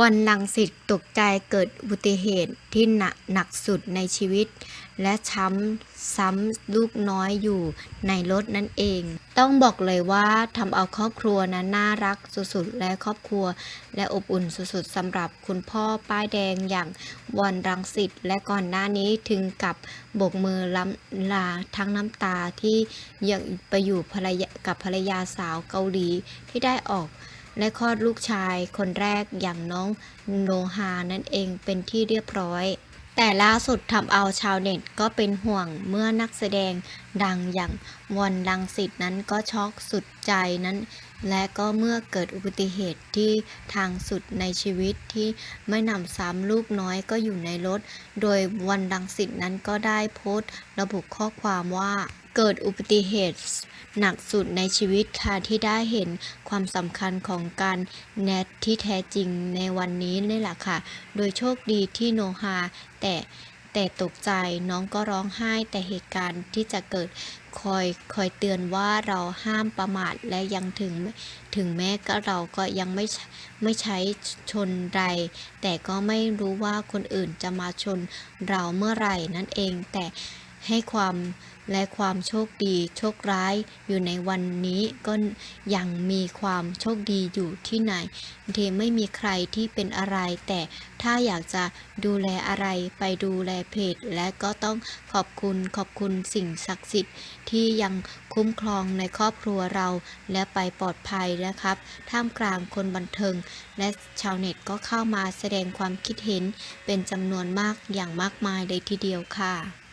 วันลังสิตตกใจเกิดอุบัติเหตุที่หนักหนักสุดในชีวิต และช้ำซ้ำลูกน้อยอยู่ในรถนั่นเอง ต้องบอกเลยว่าทำเอาครอบครัวนั้นน่ารักสุดๆ และครอบครัว และอบอุ่นสุดๆสำหรับคุณพ่อป้ายแดงอย่างวอนรังสิตและก่อนหน้านี้ถึงกับโบกมือล้ำลาทั้งน้ำตาที่ยังไปอยู่ภรรยากับภรรยาสาวเกาหลีที่ได้ออก และคลอดลูกชายคนแรกอย่างน้องโนฮานั่นเองเป็นที่เรียบร้อย แต่ล่าสุดทำเอาชาวเน็ตก็เป็นห่วงเมื่อนักแสดงดังอย่างวอนลังสิตนั้นก็ช็อกสุดใจนั้น และก็เมื่อเกิดอุบัติเหตุที่ทางสุดในชีวิตที่ไม่นำซ้ำลูกน้อยก็อยู่ในรถ โดยวันดังสิตนั้นก็ได้โพสต์ระบุข้อความว่า เกิดอุบัติเหตุหนักสุดในชีวิตค่ะที่ได้เห็นความสำคัญของการแนทที่แท้จริงในวันนี้นี่แหละค่ะ โดยโชคดีที่โนฮาแต่แต่ตกใจน้องก็ร้องไห้แต่เหตุการณ์ที่จะเกิดคอยคอยเตือนว่าเราห้ามประมาทและยังถึงถึงแม้ก็เราก็ยังไม่ไม่ใช้ชนใดแต่ก็ไม่รู้ว่าคนอื่นจะมาชนเราเมื่อไหร่นั่นเองแต่ ให้ความและความโชคดี โชคร้ายอยู่ในวันนี้ก็ยังมีความโชคดีอยู่ที่ไหนเทไม่มีใครที่เป็นอะไร แต่ถ้าอยากจะดูแลอะไรไปดูแลเพจ และก็ต้องขอบคุณขอบคุณสิ่งศักดิ์สิทธิ์ที่ยังคุ้มครองในครอบครัวเรา และไปปลอดภัยนะครับ ท่ามกลางคนบันเทิง และชาวเน็ตก็เข้ามาแสดงความคิดเห็นเป็นจำนวนมากอย่างมากมายเลยทีเดียวค่ะ